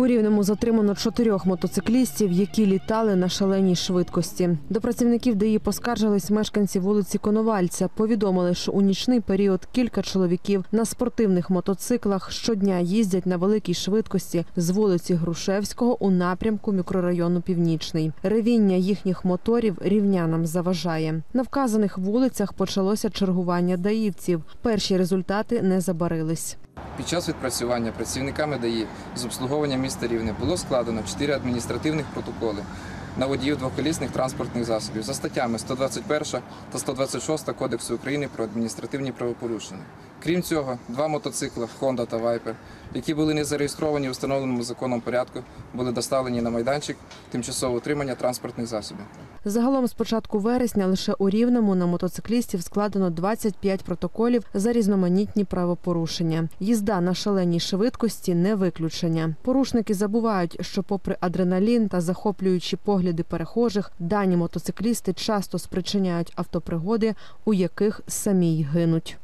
У Рівному затримано чотирьох мотоциклістів, які літали на шаленій швидкості. До працівників ДАІ поскаржились мешканці вулиці Коновальця. Повідомили, що у нічний період кілька чоловіків на спортивних мотоциклах щодня їздять на великій швидкості з вулиці Грушевського у напрямку мікрорайону Північний. Ревіння їхніх моторів рівнянам заважає. На вказаних вулицях почалося чергування даївців. Перші результати не забарились. Під час відпрацювання працівниками ДАІ з обслуговування міста Рівне було складено 4 адміністративних протоколи на водіїв двоколісних транспортних засобів за статтями 121 та 126 Кодексу України про адміністративні правопорушення. Крім цього, два мотоцикли Honda та Viper, які були не зареєстровані у встановленому законом порядку, були доставлені на майданчик тимчасового утримання транспортних засобів. Загалом з початку вересня лише у Рівному на мотоциклістів складено 25 протоколів за різноманітні правопорушення. Їзда на шаленій швидкості не виключення. Порушники забувають, що, попри адреналін та захоплюючі погляди перехожих, дані мотоциклісти часто спричиняють автопригоди, у яких самі й гинуть.